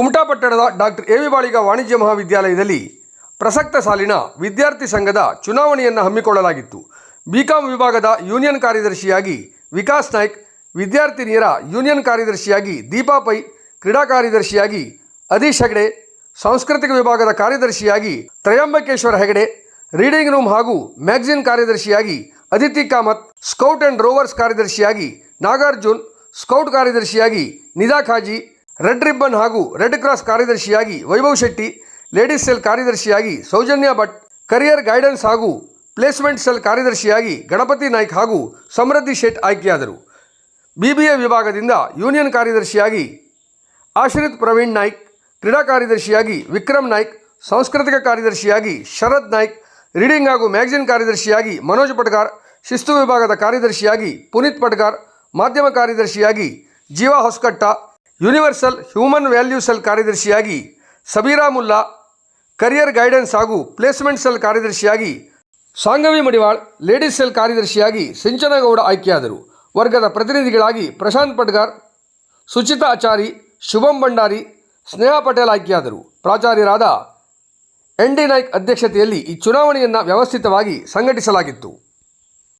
ಕುಮಟಾಪಟ್ಟಣದ doctor A V Baliga ವಾಣಿಜ್ಯ ಮಹಾವಿದ್ಯಾಲಯದಲ್ಲಿ ಪ್ರಸಕ್ತ ಸಾಲಿನ ವಿದ್ಯಾರ್ಥಿ ಸಂಘದ ಚುನಾವಣೆಯನ್ನು ಹಮ್ಮಿಕೊಳ್ಳಲಾಗಿತ್ತು. ಬಿಕಾಂ ವಿಭಾಗದ ಯೂನಿಯನ್ ಕಾರ್ಯದರ್ಶಿಯಾಗಿ ವಿಕಾಸ್ ನಾಯ್ಕ್, ವಿದ್ಯಾರ್ಥಿನಿಯರ ಯೂನಿಯನ್ ಕಾರ್ಯದರ್ಶಿಯಾಗಿ ದೀಪಾ ಪೈ, ಕ್ರೀಡಾ ಕಾರ್ಯದರ್ಶಿಯಾಗಿ ಅದೀಶ್ ಹೆಗಡೆ, ಸಾಂಸ್ಕೃತಿಕ ವಿಭಾಗದ ಕಾರ್ಯದರ್ಶಿಯಾಗಿ ತ್ರಯಂಬಕೇಶ್ವರ ಹೆಗಡೆ, ರೀಡಿಂಗ್ ರೂಮ್ ಹಾಗೂ ಮ್ಯಾಗಝಿನ್ ಕಾರ್ಯದರ್ಶಿಯಾಗಿ Aditi Kamath, scout and rovers ಕಾರ್ಯದರ್ಶಿಯಾಗಿ ನಾಗಾರ್ಜುನ್, ಸ್ಕೌಟ್ ಕಾರ್ಯದರ್ಶಿಯಾಗಿ ನಿದಾ ಖಾಜಿ ರೆಡ್ ರಿಬ್ಬನ್ ಹಾಗೂ ರೆಡ್ ಕ್ರಾಸ್ ಕಾರ್ಯದರ್ಶಿಯಾಗಿ ವೈಭವ್ ಶೆಟ್ಟಿ, ಲೇಡೀಸ್ ಸೆಲ್ ಕಾರ್ಯದರ್ಶಿಯಾಗಿ ಸೌಜನ್ಯ ಭಟ್, ಕರಿಯರ್ ಗೈಡೆನ್ಸ್ ಹಾಗೂ ಪ್ಲೇಸ್ಮೆಂಟ್ ಸೆಲ್ ಕಾರ್ಯದರ್ಶಿಯಾಗಿ ಗಣಪತಿ ನಾಯ್ಕ್ ಹಾಗೂ ಸಮೃದ್ಧಿ ಶೆಟ್ ಆಯ್ಕೆಯಾದರು. ಬಿಬಿಎ ವಿಭಾಗದಿಂದ ಯೂನಿಯನ್ ಕಾರ್ಯದರ್ಶಿಯಾಗಿ ಆಶ್ರಿತ್ ಪ್ರವೀಣ್ ನಾಯ್ಕ್, ಕ್ರೀಡಾ ಕಾರ್ಯದರ್ಶಿಯಾಗಿ ವಿಕ್ರಮ್ ನಾಯ್ಕ್, ಸಾಂಸ್ಕೃತಿಕ ಕಾರ್ಯದರ್ಶಿಯಾಗಿ ಶರದ್ ನಾಯ್ಕ್, ರೀಡಿಂಗ್ ಹಾಗೂ ಮ್ಯಾಗಝಿನ್ ಕಾರ್ಯದರ್ಶಿಯಾಗಿ ಮನೋಜ್ ಪಟ್ಗಾರ್, ಶಿಸ್ತು ವಿಭಾಗದ ಕಾರ್ಯದರ್ಶಿಯಾಗಿ ಪುನೀತ್ ಪಟ್ಗಾರ್, ಮಾಧ್ಯಮ ಕಾರ್ಯದರ್ಶಿಯಾಗಿ Jeeva Hosakatta universal human value cell ಕಾರ್ಯದರ್ಶಿಯಾಗಿ ಸಬೀರಾ ಮುಲ್ಲಾ, ಕರಿಯರ್ ಗೈಡೆನ್ಸ್ ಹಾಗೂ ಪ್ಲೇಸ್ಮೆಂಟ್ ಸೆಲ್ ಕಾರ್ಯದರ್ಶಿಯಾಗಿ ಸಾಂಗವಿ ಮಡಿವಾಳ್, ಲೇಡೀಸ್ ಸೆಲ್ ಕಾರ್ಯದರ್ಶಿಯಾಗಿ ಸಿಂಚನಗೌಡ ಆಯ್ಕೆಯಾದರು. ವರ್ಗದ ಪ್ರತಿನಿಧಿಗಳಾಗಿ ಪ್ರಶಾಂತ್ ಪಟ್ಗಾರ್, ಸುಚಿತಾ ಆಚಾರಿ, ಶುಭಂ ಭಂಡಾರಿ, ಸ್ನೇಹಾ ಪಟೇಲ್ ಆಯ್ಕೆಯಾದರು. ಪ್ರಾಚಾರ್ಯರಾದ ಎನ್ ಡಿ ನಾಯ್ಕ್ ಅಧ್ಯಕ್ಷತೆಯಲ್ಲಿ ಈ ಚುನಾವಣೆಯನ್ನು ವ್ಯವಸ್ಥಿತವಾಗಿ ಸಂಘಟಿಸಲಾಗಿತ್ತು.